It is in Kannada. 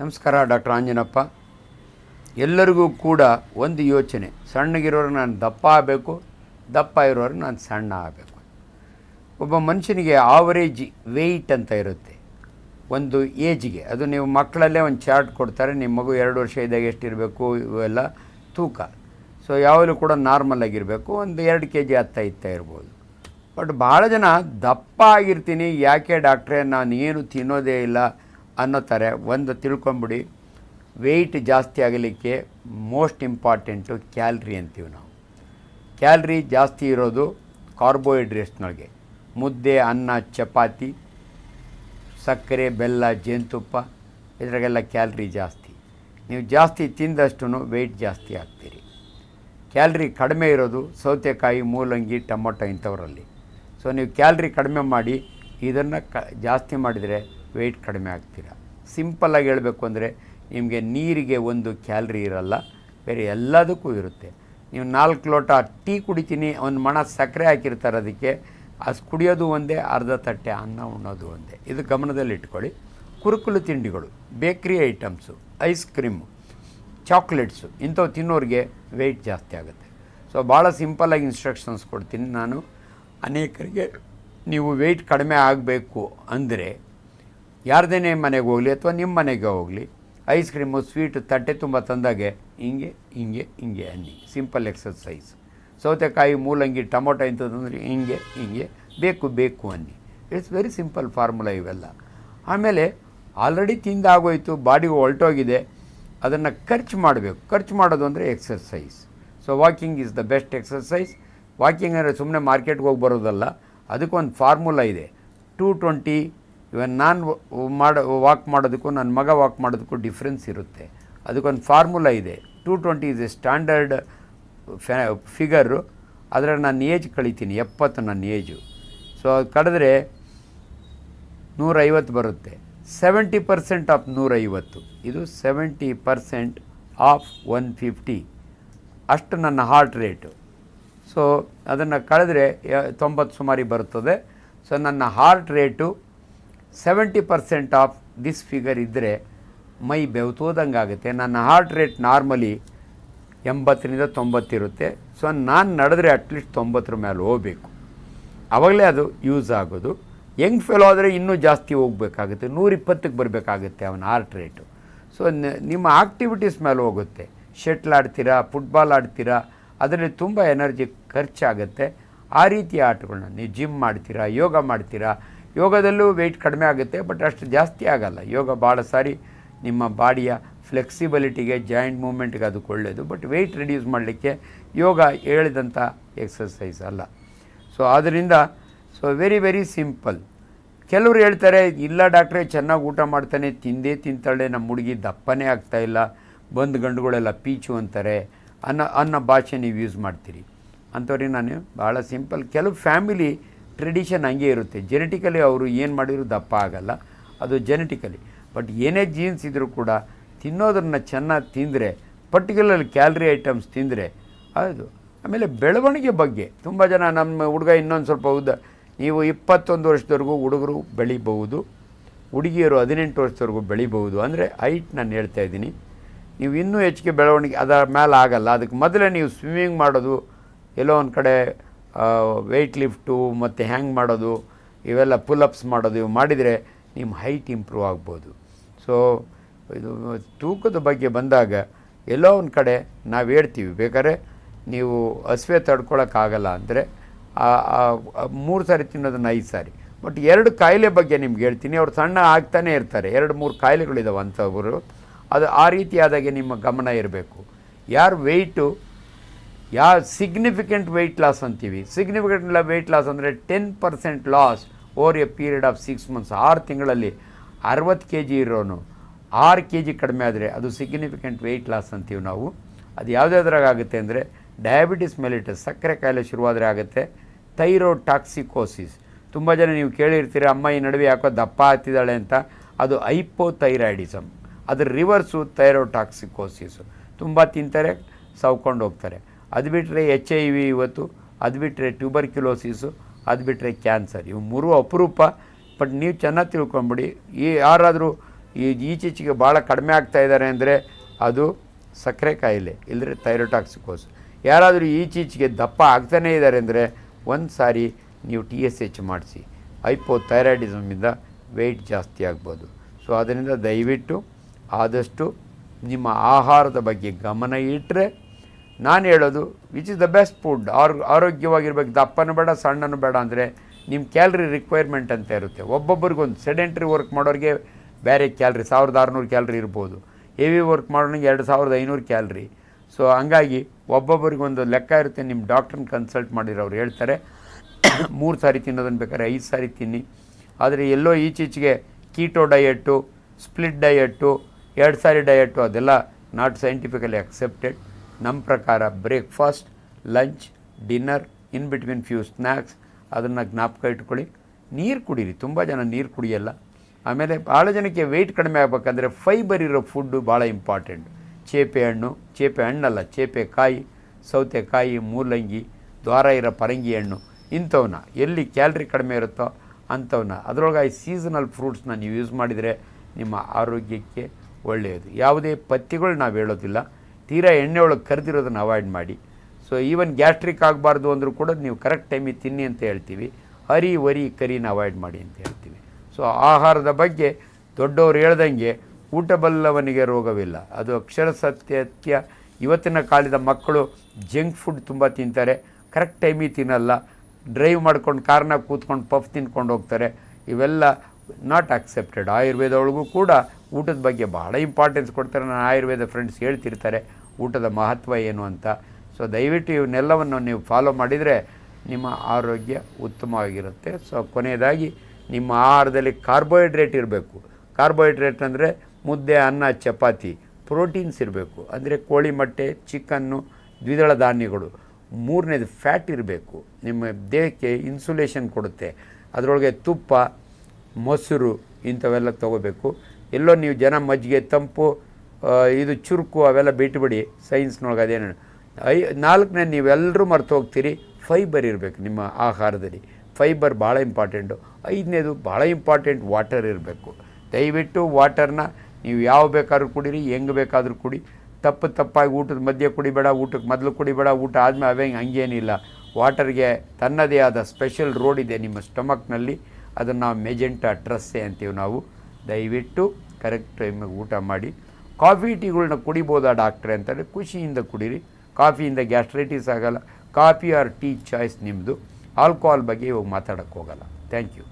ನಮಸ್ಕಾರ, ಡಾಕ್ಟರ್ ಆಂಜನಪ್ಪ. ಎಲ್ಲರಿಗೂ ಕೂಡ ಒಂದು ಯೋಚನೆ. ಸಣ್ಣಗಿರೋರು ನಾನು ದಪ್ಪ ಆಗಬೇಕು, ದಪ್ಪ ಇರೋರು ನಾನು ಸಣ್ಣ ಆಗಬೇಕು. ಒಬ್ಬ ಮನುಷ್ಯನಿಗೆ ಆವರೇಜ್ ವೆಯ್ಟ್ ಅಂತ ಇರುತ್ತೆ. ಒಂದು ಏಜ್ಗೆ. ಅದು ನೀವು ಮಕ್ಕಳಲ್ಲೇ ಒಂದು ಚಾರ್ಟ್ ಕೊಡ್ತಾರೆ, ನಿಮ್ಮ ಮಗು ಎರಡು ವರ್ಷ ಇದ್ದಾಗ ಎಷ್ಟಿರಬೇಕು, ಇವೆಲ್ಲ ತೂಕ. ಸೊ ಯಾವಾಗಲೂ ಕೂಡ ನಾರ್ಮಲ್ ಆಗಿರಬೇಕು. ಒಂದು ಎರಡು ಕೆ ಜಿ ಹತ್ತ ಇತ್ತ ಇರ್ಬೋದು. ಬಟ್ ಭಾಳ ಜನ ದಪ್ಪ ಆಗಿರ್ತೀನಿ. ಯಾಕೆ ಡಾಕ್ಟ್ರೇ ನಾನು ಏನು ತಿನ್ನೋದೇ ಇಲ್ಲ. ಅನ್ನೋ ಥರ ಒಂದು ತಿಳ್ಕೊಂಬಿಡಿ. ವೆಯ್ಟ್ ಜಾಸ್ತಿ ಆಗಲಿಕ್ಕೆ ಮೋಸ್ಟ್ ಇಂಪಾರ್ಟೆಂಟು ಕ್ಯಾಲ್ರಿ ಅಂತೀವಿ ನಾವು. ಕ್ಯಾಲ್ರಿ ಜಾಸ್ತಿ ಇರೋದು ಕಾರ್ಬೋಹೈಡ್ರೇಟ್ಸ್ನೊಳಗೆ ಮುದ್ದೆ, ಅನ್ನ, ಚಪಾತಿ, ಸಕ್ಕರೆ, ಬೆಲ್ಲ, ಜೇನುತುಪ್ಪ, ಇದ್ರಾಗೆಲ್ಲ ಕ್ಯಾಲ್ರಿ ಜಾಸ್ತಿ. ನೀವು ಜಾಸ್ತಿ ತಿಂದಷ್ಟು ವೆಯ್ಟ್ ಜಾಸ್ತಿ ಆಗ್ತೀರಿ ಕ್ಯಾಲ್ರಿ ಕಡಿಮೆ ಇರೋದು ಸೌತೆಕಾಯಿ, ಮೂಲಂಗಿ, ಟೊಮೊಟೊ ಇಂಥವರಲ್ಲಿ. ಸೊ ನೀವು ಕ್ಯಾಲ್ರಿ ಕಡಿಮೆ ಮಾಡಿ ಇದನ್ನು ಕ, ಜಾಸ್ತಿ ಮಾಡಿದರೆ ವೆಯ್ಟ್ ಕಡಿಮೆ ಆಗ್ತೀರ? ಸಿಂಪಲ್ಲಾಗಿ ಹೇಳಬೇಕು ಅಂದರೆ ನಿಮಗೆ ನೀರಿಗೆ ಒಂದು ಕ್ಯಾಲ್ರಿ ಇರಲ್ಲ, ಬೇರೆ ಎಲ್ಲದಕ್ಕೂ ಇರುತ್ತೆ. ನೀವು ನಾಲ್ಕು ಲೋಟ ಟೀ ಕುಡಿತೀನಿ, ಒಂದು ಮಣ ಸಕ್ಕರೆ ಹಾಕಿರ್ತಾರೆ ಅದಕ್ಕೆ, ಅದು ಕುಡಿಯೋದು ಒಂದೇ, ಅರ್ಧ ತಟ್ಟೆ ಅನ್ನ ಉಣ್ಣೋದು ಒಂದೇ. ಇದು ಗಮನದಲ್ಲಿ ಇಟ್ಕೊಳ್ಳಿ. ಕುರುಕುಲು ತಿಂಡಿಗಳು, ಬೇಕ್ರಿ ಐಟಮ್ಸು, ಐಸ್ ಕ್ರೀಮು, ಚಾಕ್ಲೇಟ್ಸು, ಇಂಥವು ತಿನ್ನೋರಿಗೆ ವೆಯ್ಟ್ ಜಾಸ್ತಿ ಆಗುತ್ತೆ. ಸೊ ಭಾಳ ಸಿಂಪಲ್ಲಾಗಿ ಇನ್ಸ್ಟ್ರಕ್ಷನ್ಸ್ ಕೊಡ್ತೀನಿ ನಾನು. ಅನೇಕರಿಗೆ ನೀವು ವೆಯ್ಟ್ ಕಡಿಮೆ ಆಗಬೇಕು ಅಂದರೆ ಯಾರ್ದೇನೇ ಮನೆಗೆ ಹೋಗಲಿ ಅಥವಾ ನಿಮ್ಮ ಮನೆಗೆ ಹೋಗಲಿ, ಐಸ್ ಕ್ರೀಮು, ಸ್ವೀಟು, ತಟ್ಟೆ ತುಂಬ ತಂದಾಗೆ ಹಿಂಗೆ ಹಿಂಗೆ ಹಿಂಗೆ ಅನ್ನಿ. Simple exercise. ಸೌತೆಕಾಯಿ, ಮೂಲಂಗಿ, ಟೊಮೊಟೊ ಇಂಥದ್ದಂದ್ರೆ ಹಿಂಗೆ ಹಿಂಗೆ, ಬೇಕು ಬೇಕು ಅನ್ನಿ. ಇಟ್ಸ್ ವೆರಿ ಸಿಂಪಲ್ ಫಾರ್ಮುಲಾ ಇವೆಲ್ಲ. ಆಮೇಲೆ ಆಲ್ರೆಡಿ ತಿಂದಾಗೋಯಿತು, ಬಾಡಿಗೆ ಹೊರಟೋಗಿದೆ ಅದನ್ನು ಖರ್ಚು ಮಾಡಬೇಕು. ಖರ್ಚು ಮಾಡೋದು ಅಂದರೆ exercise. So walking is the best exercise walking ಅಂದರೆ ಸುಮ್ಮನೆ ಮಾರ್ಕೆಟ್ಗೆ ಹೋಗಿ ಬರೋದಲ್ಲ, ಅದಕ್ಕೊಂದು ಫಾರ್ಮುಲಾ ಇದೆ. ಟೂ ಟ್ವೆಂಟಿ ಇವನ್ ನಾನು ಮಾಡೋ ವಾಕ್ ಮಾಡೋದಕ್ಕೂ ನನ್ನ ಮಗ ವಾಕ್ ಮಾಡೋದಕ್ಕೂ ಡಿಫ್ರೆನ್ಸ್ ಇರುತ್ತೆ. ಅದಕ್ಕೊಂದು ಫಾರ್ಮುಲಾ ಇದೆ. Two twenty is a standard figure ಅದರ ನಾನು ಏಜ್ ಕಳಿತೀನಿ, ಎಪ್ಪತ್ತು ನನ್ನ ಏಜು ಸೊ ಅದು ಕಳೆದ್ರೆ ನೂರೈವತ್ತು ಬರುತ್ತೆ. ಸೆವೆಂಟಿ ಪರ್ಸೆಂಟ್ ಆಫ್ ನೂರೈವತ್ತು. ಇದು seventy percent of one fifty ಅಷ್ಟು ನನ್ನ ಹಾರ್ಟ್ ರೇಟು ಸೊ ಅದನ್ನು ಕಳೆದ್ರೆ ತೊಂಬತ್ತು ಸುಮಾರಿ ಬರುತ್ತದೆ ಸೊ ನನ್ನ heart rate seventy percent of this figure ಇದ್ದರೆ ಮೈ ಬೆವತೋದಂಗೆ ಆಗುತ್ತೆ. ನನ್ನ ಹಾರ್ಟ್ ರೇಟ್ ನಾರ್ಮಲಿ ಎಂಬತ್ತರಿಂದ ತೊಂಬತ್ತಿರುತ್ತೆ ಸೊ ನಾನು ನಡೆದ್ರೆ ಅಟ್ಲೀಸ್ಟ್ ತೊಂಬತ್ತರ ಮೇಲೆ ಹೋಗಬೇಕು. ಆವಾಗಲೇ ಅದು ಯೂಸ್ ಆಗೋದು. ಯಂಗ್ ಫೆಲೋ ಆದರೆ ಇನ್ನೂ ಜಾಸ್ತಿ ಹೋಗಬೇಕಾಗುತ್ತೆ. ನೂರಿಪ್ಪತ್ತಕ್ಕೆ ಬರಬೇಕಾಗುತ್ತೆ ಅವನ ಹಾರ್ಟ್ ರೇಟು ಸೊ ನಿಮ್ಮ ಆಕ್ಟಿವಿಟೀಸ್ ಮೇಲೆ ಹೋಗುತ್ತೆ. ಶಟ್ಲ್ ಆಡ್ತೀರಾ ಫುಟ್ಬಾಲ್ ಆಡ್ತೀರಾ, ಅದರಲ್ಲಿ ತುಂಬ ಎನರ್ಜಿ ಖರ್ಚಾಗುತ್ತೆ. ಆ ರೀತಿಯ ಆಟಗಳನ್ನ ನೀವು ಜಿಮ್ ಮಾಡ್ತೀರಾ, ಯೋಗ ಮಾಡ್ತೀರಾ ಯೋಗದಲ್ಲೂ ವೆಯ್ಟ್ ಕಡಿಮೆ ಆಗುತ್ತೆ ಬಟ್ ಅಷ್ಟು ಜಾಸ್ತಿ ಆಗಲ್ಲ. ಯೋಗ ಭಾಳ ಸಾರಿ ನಿಮ್ಮ ಬಾಡಿಯ ಫ್ಲೆಕ್ಸಿಬಿಲಿಟಿಗೆ ಜಾಯಿಂಟ್ ಮೂಮೆಂಟ್ಗೆ ಅದಕ್ಕೆ ಒಳ್ಳೆಯದು ಬಟ್ ವೆಯ್ಟ್ ರಿಡ್ಯೂಸ್ ಮಾಡಲಿಕ್ಕೆ ಯೋಗ ಹೇಳಿದಂಥ ಎಕ್ಸಸೈಸ್ ಅಲ್ಲ. ಸೊ ಆದ್ದರಿಂದ ಸೊ ವೆರಿ ವೆರಿ ಸಿಂಪಲ್ ಕೆಲವರು ಹೇಳ್ತಾರೆ, ಇಲ್ಲ ಡಾಕ್ಟ್ರೇ ಚೆನ್ನಾಗಿ ಊಟ ಮಾಡ್ತಾನೆ, ತಿಂದೇ ತಿಂತಾಳೆ ನಮ್ಮ ಹುಡುಗಿ ದಪ್ಪನೇ ಆಗ್ತಾಯಿಲ್ಲ ಬಂದು ಗಂಡುಗಳೆಲ್ಲ ಪೀಚು ಅಂತಾರೆ, ಅನ್ನೋ ಅನ್ನೋ ಭಾಷೆ ನೀವು ಯೂಸ್ ಮಾಡ್ತೀರಿ. ಅಂಥವ್ರಿಗೆ ನಾನು ಭಾಳ ಸಿಂಪಲ್ ಕೆಲವು ಫ್ಯಾಮಿಲಿ ಟ್ರೆಡಿಷನ್ ಹಂಗೆ ಇರುತ್ತೆ. ಜೆನೆಟಿಕಲಿ ಅವರು ಏನು ಮಾಡಿದ್ರು ದಪ್ಪ ಆಗಲ್ಲ. ಅದು ಜೆನೆಟಿಕಲಿ ಬಟ್ ಏನೇ ಜೀನ್ಸ್ ಇದ್ದರೂ ಕೂಡ ತಿನ್ನೋದನ್ನು ಚೆನ್ನಾಗಿ ತಿಂದರೆ ಪರ್ಟಿಕ್ಯುಲರ್ ಕ್ಯಾಲ್ರಿ ಐಟಮ್ಸ್ ತಿಂದರೆ ಅದು ಆಮೇಲೆ ಬೆಳವಣಿಗೆ ಬಗ್ಗೆ. ತುಂಬ ಜನ ನಮ್ಮ ಹುಡುಗ ಇನ್ನೊಂದು ಸ್ವಲ್ಪ ಉದ್ದ, ನೀವು ಇಪ್ಪತ್ತೊಂದು ವರ್ಷದವರೆಗೂ ಹುಡುಗರು ಬೆಳಿಬಹುದು. ಹುಡುಗಿಯರು ಹದಿನೆಂಟು ವರ್ಷದವರೆಗೂ ಬೆಳಿಬಹುದು. ಅಂದರೆ ಹೈಟ್ ನಾನು ಹೇಳ್ತಾ ಇದ್ದೀನಿ. ನೀವು ಇನ್ನೂ ಹೆಚ್ಚಿಗೆ ಬೆಳವಣಿಗೆ, ಅದರ ಮೇಲೆ ಆಗಲ್ಲ. ಅದಕ್ಕೆ ಮೊದಲೇ ನೀವು ಸ್ವಿಮ್ಮಿಂಗ್ ಮಾಡೋದು, ಎಲ್ಲೋ ಒಂದು ಕಡೆ ವೆಯ್ಟ್ ಲಿಫ್ಟು ಮತ್ತು ಹ್ಯಾಂಗ್ ಮಾಡೋದು, ಇವೆಲ್ಲ ಪುಲಪ್ಸ್ ಮಾಡೋದು, ಇವು ಮಾಡಿದರೆ ನಿಮ್ಮ ಹೈಟ್ ಇಂಪ್ರೂವ್ ಆಗ್ಬೋದು. ಸೊ ಇದು ತೂಕದ ಬಗ್ಗೆ ಬಂದಾಗ ಎಲ್ಲೋ ಒಂದು ಕಡೆ ನಾವು ಹೇಳ್ತೀವಿ, ಬೇಕಾದ್ರೆ ನೀವು ಹಸಿವೆ ತಡ್ಕೊಳಕ್ಕಾಗಲ್ಲ ಅಂದರೆ ಮೂರು ಸಾರಿ ತಿನ್ನೋದನ್ನು ಐದು ಸಾರಿ. ಬಟ್ ಎರಡು ಕಾಯಿಲೆ ಬಗ್ಗೆ ನಿಮ್ಗೆ ಹೇಳ್ತೀನಿ, ಅವ್ರು ಸಣ್ಣ ಆಗ್ತಾನೆ ಇರ್ತಾರೆ. ಎರಡು, ಮೂರು ಕಾಯಿಲೆಗಳಿದಾವೆ ಅಂಥವರು ಅದು ಆ ರೀತಿಯಾದಾಗೆ ನಿಮ್ಮ ಗಮನ ಇರಬೇಕು. ಯಾರು ವೆಯ್ಟು ಯಾವ ಸಿಗ್ನಿಫಿಕೆಂಟ್ ವೆಯ್ಟ್ ಲಾಸ್ ಅಂತೀವಿ. ಸಿಗ್ನಿಫಿಕೆಂಟ್ ವೆಯ್ಟ್ ಲಾಸ್ ಅಂದರೆ ten percent loss over a period of six months ಆರು ತಿಂಗಳಲ್ಲಿ ಅರವತ್ತು ಕೆ ಜಿ ಇರೋನು. ಆರು ಕೆ ಜಿ ಕಡಿಮೆ ಆದರೆ ಅದು ಸಿಗ್ನಿಫಿಕೆಂಟ್ ವೆಯ್ಟ್ ಲಾಸ್ ಅಂತೀವಿ ನಾವು. ಅದು ಯಾವುದ್ಯಾವ್ದ್ರಾಗ ಆಗುತ್ತೆ ಅಂದರೆ ಡಯಾಬಿಟಿಸ್ ಮೆಲಿಟಸ್ ಸಕ್ಕರೆ ಕಾಯಿಲೆ ಶುರುವಾದರೆ ಆಗುತ್ತೆ. ಥೈರಾಯ್ಡ್ ಟಾಕ್ಸಿಕೋಸಿಸ್ ತುಂಬ ಜನ ನೀವು ಕೇಳಿರ್ತೀರ, ಅಮ್ಮ, ಈ ನಡುವೆ ಯಾಕೋ ದಪ್ಪ ಆಗ್ತಿದ್ದಾಳೆ ಅಂತ. ಅದು ಐಪೋಥೈರಾಯ್ಡಿಸಮ್ ಅದ್ರ ರಿವರ್ಸು ಥೈರಾಯ್ಡ್ ಟಾಕ್ಸಿಕೋಸಿಸು ತುಂಬ ತಿಂತಾರೆ, ಸವ್ಕೊಂಡು ಹೋಗ್ತಾರೆ. ಅದು ಬಿಟ್ಟರೆ ಎಚ್ ಐ ವಿ ಇವತ್ತು, ಅದು ಬಿಟ್ಟರೆ ಟ್ಯೂಬರ್ಕ್ಯುಲೋಸಿಸು ಅದು ಬಿಟ್ಟರೆ ಕ್ಯಾನ್ಸರ್ ಇವು ಮೂರು ಅಪರೂಪ ಬಟ್ ನೀವು ಚೆನ್ನಾಗಿ ತಿಳ್ಕೊಂಬಿಡಿ. ಈ ಯಾರಾದರೂ ಈ ಈಚೀಚೆಗೆ ಭಾಳ ಕಡಿಮೆ ಆಗ್ತಾ ಇದ್ದಾರೆ ಅಂದರೆ ಅದು ಸಕ್ಕರೆ ಕಾಯಿಲೆ ಇಲ್ಲದ್ರೆ ಥೈರೋಟಾಕ್ಸಿಕೋಸ್ ಯಾರಾದರೂ ಈಚೀಚೆಗೆ ದಪ್ಪ ಆಗ್ತಾನೇ ಇದ್ದಾರೆ ಅಂದರೆ ಒಂದು ಸಾರಿ ನೀವು ಟಿ ಎಸ್ ಎಚ್ ಮಾಡಿಸಿ. ಐಪೋಥೈರಾಯ್ಡಿಸಮಿಂದ ವೆಯ್ಟ್ ಜಾಸ್ತಿ ಆಗ್ಬೋದು. ಸೊ ಅದರಿಂದ ದಯವಿಟ್ಟು ಆದಷ್ಟು ನಿಮ್ಮ ಆಹಾರದ ಬಗ್ಗೆ ಗಮನ ಇಟ್ಟರೆ ನಾನು ಹೇಳೋದು which is the best food are ಆರೋಗ್ಯವಾಗಿರ್ಬೇಕು. ದಪ್ಪನೂ ಬೇಡ, ಸಣ್ಣನೂ ಬೇಡ ಅಂದರೆ ನಿಮ್ಮ ಕ್ಯಾಲ್ರಿ ರಿಕ್ವೈರ್ಮೆಂಟ್ ಅಂತ ಇರುತ್ತೆ. ಒಬ್ಬೊಬ್ಬರಿಗೊಂದು ಸೆಡೆಂಟ್ರಿ ವರ್ಕ್ ಮಾಡೋರಿಗೆ ಬೇರೆ ಕ್ಯಾಲ್ರಿ ಸಾವಿರದ ಆರುನೂರು ಕ್ಯಾಲ್ರಿ ಇರ್ಬೋದು. ಹೆವಿ ವರ್ಕ್ ಮಾಡೋನಿಗೆ ಎರಡು ಸಾವಿರದ ಐನೂರು ಕ್ಯಾಲ್ರಿ ಸೊ ಹಂಗಾಗಿ ಒಬ್ಬೊಬ್ಬರಿಗೊಂದು ಲೆಕ್ಕ ಇರುತ್ತೆ. ನಿಮ್ಮ ಡಾಕ್ಟ್ರನ್ನ ಕನ್ಸಲ್ಟ್ ಮಾಡಿರೋರು ಹೇಳ್ತಾರೆ. ಮೂರು ಸಾರಿ ತಿನ್ನೋದನ್ನು ಬೇಕಾದ್ರೆ ಐದು ಸಾರಿ ತಿನ್ನಿ. ಆದರೆ ಎಲ್ಲೋ ಈಚೀಚೆಗೆ ಕೀಟೋ ಡಯೆಟ್ಟು ಸ್ಪ್ಲಿಟ್ ಡಯೆಟ್ಟು ಎರಡು ಸಾರಿ ಡಯೆಟ್ಟು ಅದೆಲ್ಲ ನಾಟ್ ಸೈಂಟಿಫಿಕಲಿ ಅಕ್ಸೆಪ್ಟೆಡ್ ನಮ್ಮ ಪ್ರಕಾರ breakfast, lunch, dinner, in between few snacks ಅದನ್ನು ಜ್ಞಾಪಕ ಇಟ್ಕೊಳ್ಳಿ. ನೀರು ಕುಡೀರಿ, ತುಂಬ ಜನ ನೀರು ಕುಡಿಯಲ್ಲ. ಆಮೇಲೆ ಭಾಳ ಜನಕ್ಕೆ ವೆಯ್ಟ್ ಕಡಿಮೆ ಆಗಬೇಕಂದ್ರೆ ಫೈಬರ್ ಇರೋ ಫುಡ್ಡು ಭಾಳ ಇಂಪಾರ್ಟೆಂಟ್ ಚೇಪೆ ಹಣ್ಣು, ಚೇಪೆ ಹಣ್ಣಲ್ಲ, ಚೇಪೆ ಕಾಯಿ, ಸೌತೆಕಾಯಿ, ಮೂಲಂಗಿ, ದ್ವಾರ ಇರೋ ಪರಂಗಿ ಹಣ್ಣು ಇಂಥವನ್ನ ಎಲ್ಲಿ ಕ್ಯಾಲ್ರಿ ಕಡಿಮೆ ಇರುತ್ತೋ ಅಂಥವನ್ನ ಅದರೊಳಗೆ ಈ ಸೀಸನಲ್ ಫ್ರೂಟ್ಸ್ನ ನೀವು ಯೂಸ್ ಮಾಡಿದರೆ ನಿಮ್ಮ ಆರೋಗ್ಯಕ್ಕೆ ಒಳ್ಳೆಯದು. ಯಾವುದೇ ಪಥ್ಯಗಳು ನಾವು ಹೇಳೋದಿಲ್ಲ. ತೀರಾ ಎಣ್ಣೆ ಒಳಗೆ ಕರೆದಿರೋದನ್ನು ಅವಾಯ್ಡ್ ಮಾಡಿ. ಸೊ ಈವನ್ ಗ್ಯಾಸ್ಟ್ರಿಕ್ ಆಗಬಾರ್ದು ಅಂದರೂ ಕೂಡ ನೀವು ಕರೆಕ್ಟ್ ಟೈಮಿಗೆ ತಿನ್ನಿ ಅಂತ ಹೇಳ್ತೀವಿ. ಹರಿ, ವರಿ, ಕರಿನ ಅವಾಯ್ಡ್ ಮಾಡಿ ಅಂತ ಹೇಳ್ತೀವಿ. ಸೊ ಆಹಾರದ ಬಗ್ಗೆ ದೊಡ್ಡವರು ಹೇಳ್ದಂಗೆ ಊಟ ಬಲ್ಲವನಿಗೆ ರೋಗವಿಲ್ಲ. ಅದು ಅಕ್ಷರ ಸತ್ಯತ್ಯ. ಇವತ್ತಿನ ಕಾಲದ ಮಕ್ಕಳು ಜಂಕ್ ಫುಡ್ ತುಂಬ ತಿಂತಾರೆ. ಕರೆಕ್ಟ್ ಟೈಮಿಗೆ ತಿನ್ನಲ್ಲ. ಡ್ರೈವ್ ಮಾಡ್ಕೊಂಡು ಕಾರ್ನಾಗ ಕೂತ್ಕೊಂಡು ಪಫ್ ತಿನ್ಕೊಂಡು ಹೋಗ್ತಾರೆ. ಇವೆಲ್ಲ ನಾಟ್ ಅಕ್ಸೆಪ್ಟೆಡ್ ಆಯುರ್ವೇದ ಒಳಗೂ ಕೂಡ ಊಟದ ಬಗ್ಗೆ ಭಾಳ ಇಂಪಾರ್ಟೆನ್ಸ್ ಕೊಡ್ತಾರೆ. ನನ್ನ ಆಯುರ್ವೇದ ಫ್ರೆಂಡ್ಸ್ ಹೇಳ್ತಿರ್ತಾರೆ, ಊಟದ ಮಹತ್ವ ಏನು ಅಂತ. ಸೊ ದಯವಿಟ್ಟು ಇವನ್ನೆಲ್ಲವನ್ನು ನೀವು ಫಾಲೋ ಮಾಡಿದರೆ ನಿಮ್ಮ ಆರೋಗ್ಯ ಉತ್ತಮವಾಗಿರುತ್ತೆ. ಸೊ ಕೊನೆಯದಾಗಿ, ನಿಮ್ಮ ಆಹಾರದಲ್ಲಿ ಕಾರ್ಬೋಹೈಡ್ರೇಟ್ ಇರಬೇಕು. ಕಾರ್ಬೋಹೈಡ್ರೇಟ್ ಅಂದರೆ ಮುದ್ದೆ, ಅನ್ನ, ಚಪಾತಿ ಪ್ರೋಟೀನ್ಸ್ ಇರಬೇಕು. ಅಂದರೆ ಕೋಳಿ ಮೊಟ್ಟೆ ಚಿಕನ್ನು ದ್ವಿದಳ ಧಾನ್ಯಗಳು. ಮೂರನೇದು ಫ್ಯಾಟ್ ಇರಬೇಕು. ನಿಮ್ಮ ದೇಹಕ್ಕೆ ಇನ್ಸುಲೇಷನ್ ಕೊಡುತ್ತೆ. ಅದರೊಳಗೆ ತುಪ್ಪ ಮೊಸರು ಇಂಥವೆಲ್ಲ ತೊಗೋಬೇಕು. ಎಲ್ಲೋ ನೀವು ಜನ ಮಜ್ಜಿಗೆ ತಂಪು ಇದು ಚುರುಕು ಅವೆಲ್ಲ ಬಿಟ್ಬಿಡಿ, ಸೈನ್ಸ್ನೊಳಗೆ ಅದೇನು. ಐ, ನಾಲ್ಕನೇ ನೀವೆಲ್ಲರೂ ಮರೆತು ಹೋಗ್ತೀರಿ. ಫೈಬರ್ ಇರಬೇಕು ನಿಮ್ಮ ಆಹಾರದಲ್ಲಿ. ಫೈಬರ್ ಭಾಳ ಇಂಪಾರ್ಟೆಂಟು. ಐದನೇದು ಭಾಳ ಇಂಪಾರ್ಟೆಂಟ್ ವಾಟರ್ ಇರಬೇಕು. ದಯವಿಟ್ಟು ವಾಟರ್ನ ನೀವು ಯಾವ ಬೇಕಾದ್ರೂ ಕುಡೀರಿ, ಹೆಂಗೆ ಬೇಕಾದರೂ ಕುಡಿ. ತಪ್ಪು ತಪ್ಪಾಗಿ ಊಟದ ಮಧ್ಯೆ ಕುಡಿಬೇಡ, ಊಟಕ್ಕೆ ಮೊದಲು ಕುಡಿಬೇಡ, ಊಟ ಆದಮೇಲೆ ಅವೇ ಹಂಗೇನಿಲ್ಲ. ವಾಟರ್ಗೆ ತನ್ನದೇ ಆದ ಸ್ಪೆಷಲ್ ರೋಡ್ ಇದೆ ನಿಮ್ಮ ಸ್ಟಮಕ್ನಲ್ಲಿ. ಅದನ್ನು ನಾವು ಮೆಜೆಂಟಾ ಟ್ರಸ್ಸೆ ಅಂತೀವಿ ನಾವು. ದಯವಿಟ್ಟು ಕರೆಕ್ಟ್ ಟೈಮಿಗೆ ಊಟ ಮಾಡಿ. ಕಾಫಿ ಟೀಗಳನ್ನ ಕುಡಿಬೋದಾ ಡಾಕ್ಟ್ರೆ ಅಂತಂದರೆ ಖುಷಿಯಿಂದ ಕುಡೀರಿ. ಕಾಫಿಯಿಂದ ಗ್ಯಾಸ್ಟ್ರೈಟಿಸ್ ಆಗೋಲ್ಲ. ಕಾಫಿ ಆರ್ ಟೀ ಚಾಯ್ಸ್ ನಿಮ್ಮದು ಆಲ್ಕೋಹಾಲ್ ಬಗ್ಗೆ ಇವಾಗ ಮಾತಾಡೋಕ್ಕೆ ಹೋಗಲ್ಲ ಥ್ಯಾಂಕ್ ಯು.